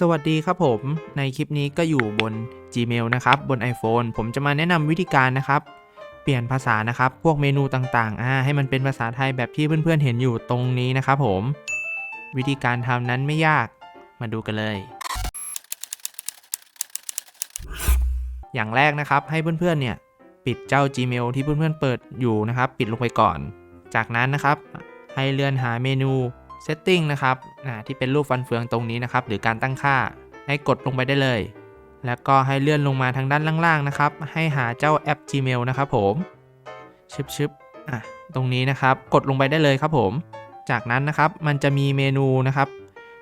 สวัสดีครับผม ในคลิปนี้ก็อยู่บน Gmail นะครับ บน iPhone ผมจะมาแนะนำวิธีการนะครับ เปลี่ยนภาษานะครับ พวกเมนูต่างๆอ่าให้มันเป็นภาษาไทยแบบที่เพื่อนๆเห็นอยู่ตรงนี้นะครับผม วิธีการทำนั้นไม่ยากมาดูกันเลย อย่างแรกนะครับให้เพื่อนๆเนี่ยปิดเจ้า Gmail ที่เพื่อนๆเปิดอยู่นะครับ ปิดลงไปก่อน จากนั้นนะครับ ให้เลื่อนหาเมนู Setting นะครับที่เป็นรูปฟันเฟืองตรงนี้นะครับ หรือการตั้งค่าให้กดลงไปได้เลย แล้วก็ให้เลื่อนลงมาทางด้านล่างๆนะครับ ให้หาเจ้าแอป Gmail นะครับผมชึบชึบอะตรงนี้นะครับกดลงไปได้เลยครับผม จากนั้นนะครับมันจะมีเมนูนะครับ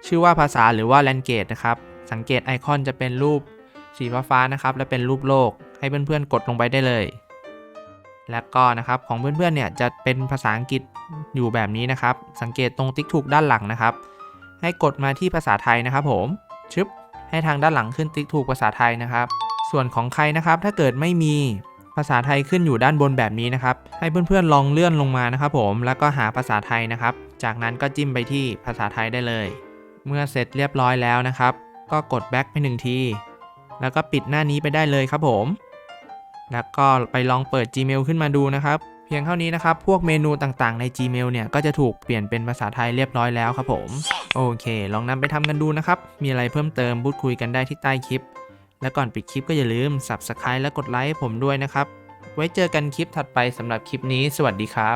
ชื่อว่าภาษาหรือว่า language นะครับ สังเกตไอคอนจะเป็นรูปสีฟ้าๆนะครับ และเป็นรูปโลก ให้เพื่อนๆกดลงไปได้เลย แล้วก็นะครับของเพื่อนๆเนี่ยจะเป็นภาษาอังกฤษอยู่แบบนี้นะครับ สังเกตตรงติ๊กถูกด้านหลังนะครับ ให้กดมาที่ภาษาไทยนะครับ ผมชึบให้ทางด้านหลังขึ้นติ๊กถูกภาษาไทยนะครับ ส่วนของใครนะครับ ถ้าเกิดไม่มีภาษาไทยขึ้นอยู่ด้านบนแบบนี้นะครับ ให้เพื่อนๆลองเลื่อนลงมานะครับ ผมแล้วก็หาภาษาไทยนะครับ จากนั้นก็จิ้มไปที่ภาษาไทยได้เลย เมื่อเสร็จเรียบร้อยแล้วนะครับ ก็กดแบ็คไปหนึ่งทีแล้วก็ปิดหน้านี้ไปได้เลยครับผม แล้วก็ไปลองเปิด Gmail ขึ้นมาดูนะครับ เพียงเท่านี้นะครับ พวกเมนูต่างๆใน Gmail เนี่ยก็จะถูกเปลี่ยนเป็นภาษาไทยเรียบร้อยแล้วครับผม โอเค ลองนำไปทำกันดูนะครับ มีอะไรเพิ่มเติมพูดคุยกันได้ที่ใต้คลิป และก่อนปิดคลิปก็อย่าลืม Subscribe และกดไลค์ผมด้วยนะครับ ไว้เจอกันคลิปถัดไปสำหรับคลิปนี้ สวัสดีครับ